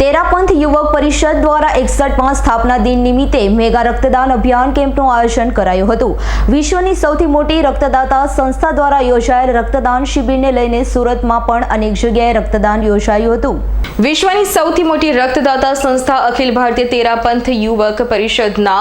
તેરાપંથ યુવક પરિષદ દ્વારા એકસઠમાં સ્થાપના દિન નિમિત્તે મેગા રક્તદાન અભિયાન કેમ્પનું આયોજન કરાયું હતું. વિશ્વની સૌથી મોટી રક્તદાતા સંસ્થા દ્વારા યોજાયેલ રક્તદાન શિબિરને લઈને સુરતમાં પણ અનેક જગ્યાએ રક્તદાન યોજાયું હતું. વિશ્વની સૌથી મોટી રક્તદાતા સંસ્થા અખિલ ભારતીય તેરાપંથ યુવક પરિષદના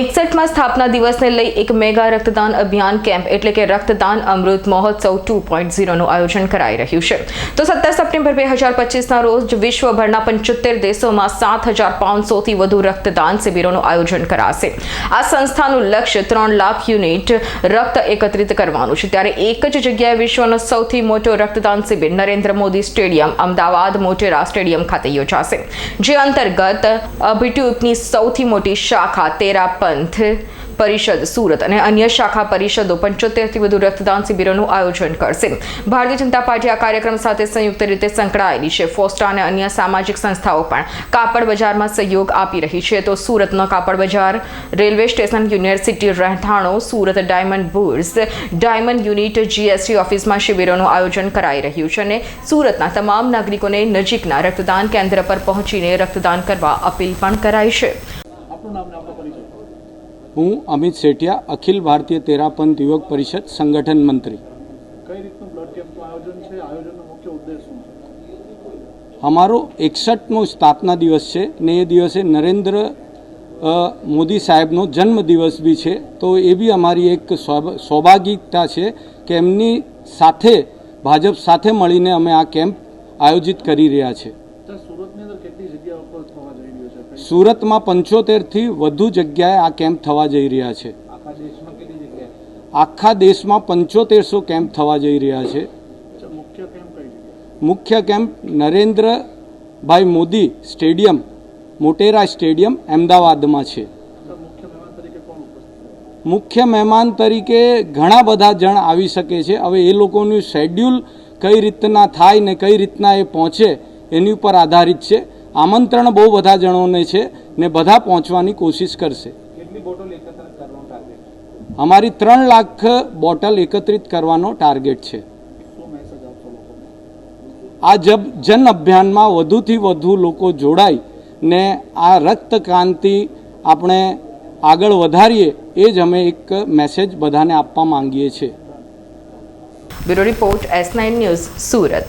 એકસઠમાં સ્થાપના દિવસને લઈ એક મેગા રક્તદાન અભિયાન કેમ્પ એટલે કે રક્તદાન અમૃત મહોત્સવ ટુ પોઈન્ટ ઝીરોનું આયોજન કરાઈ રહ્યું છે. તો સત્તર સપ્ટેમ્બર બે હજાર પચીસના રોજ વિશ્વભરના પંચોતેર દેશોમાં સાત હજાર પાંચસોથી વધુ રક્તદાન શિબિરોનું આયોજન કરાશે. આ સંસ્થાનું લક્ષ્ય ત્રણ લાખ યુનિટ રક્ત એકત્રિત કરવાનું છે. ત્યારે એક જ જગ્યાએ વિશ્વનો સૌથી મોટો રક્તદાન શિબિર નરેન્દ્ર મોદી સ્ટેડિયમ, અમદાવાદ, મોટેરા સ્ટેડિયમ ખાતે યોજાશે. જે અંતર્ગત અભિટ્યુપની સૌથી મોટી શાખા તેરાપંથ પરિષદ સુરત અને અન્ય શાખા પરિષદો પંચોતેરથી વધુ રક્તદાન શિબિરોનું આયોજન કરશે. ભારતીય જનતા પાર્ટી આ કાર્યક્રમ સાથે સંયુક્ત રીતે સંકળાયેલી છે. ફોસ્ટા અને અન્ય સામાજિક સંસ્થાઓ પણ કાપડ બજારમાં સહયોગ આપી રહી છે. તો સુરતનો કાપડ બજાર, railway station, university, રહેઠાણો, Surat diamond bourse diamond unit, GST ઓફિસમાં શિબિરોનું આયોજન કરાઈ રહ્યું છે અને સુરતના તમામ નાગરિકોને નજીકના રક્તદાન કેન્દ્ર પર પહોંચીને રક્તદાન કરવા અપીલ પણ કરાઈ છે. હું અમિત સેઠિયા અખિલ ભારતીય તેરાપંથ યુવક પરિષદ સંગઠન મંત્રી. કઈ રીતનું બ્લડ કેમ્પનું આયોજન છે? આયોજનનો મુખ્ય ઉદ્દેશ શું છે? અમારો એકસઠમો સ્થાપના દિવસ છે ને એ દિવસે નરેન્દ્ર મોદી સાહેબનો જન્મ દિવસ બી છે. તો એ બી અમારી એક સૌભ- સૌભાગિકતા છે કે એમની સાથે ભાજપ સાથે મળીને અમે આ કેમ્પ આયોજિત કરી રહ્યા છે. સુરતની અંદર કેટલી જગ્યા ઉપર સુરતમાં પંચોતેરથી વધુ જગ્યાએ આ કેમ્પ થવા જઈ રહ્યા છે. આખા દેશમાં પંચોતેરસો કેમ્પ થવા જઈ રહ્યા છે. મુખ્ય camp Narendrabhai Modi stadium Motera stadium અમદાવાદમાં છે. મુખ્ય મહેમાન તરીકે ઘણા બધા જણ આવી શકે છે. હવે એ લોકોનું શેડ્યુલ કઈ રીતના થાય ને કઈ રીતના એ પહોંચે એની ઉપર આધારિત છે. આમંત્રણ બહુ બધા જણોને છે ને બધા પહોંચવાની કોશિશ કરશે. કેટલી બોટલ એકત્રિત કરવાનું ટાર્ગેટ અમારી ત્રણ લાખ બોટલ એકત્રિત કરવાનો ટાર્ગેટ છે. આ જબ જન અભિયાનમાં વધુથી વધુ લોકો જોડાય ને આ રક્ત ક્રાંતિ આપણે આગળ વધારીએ એ જ અમે એક મેસેજ બધાને આપવા માંગીએ છીએ. Bureau report S nine news Surat.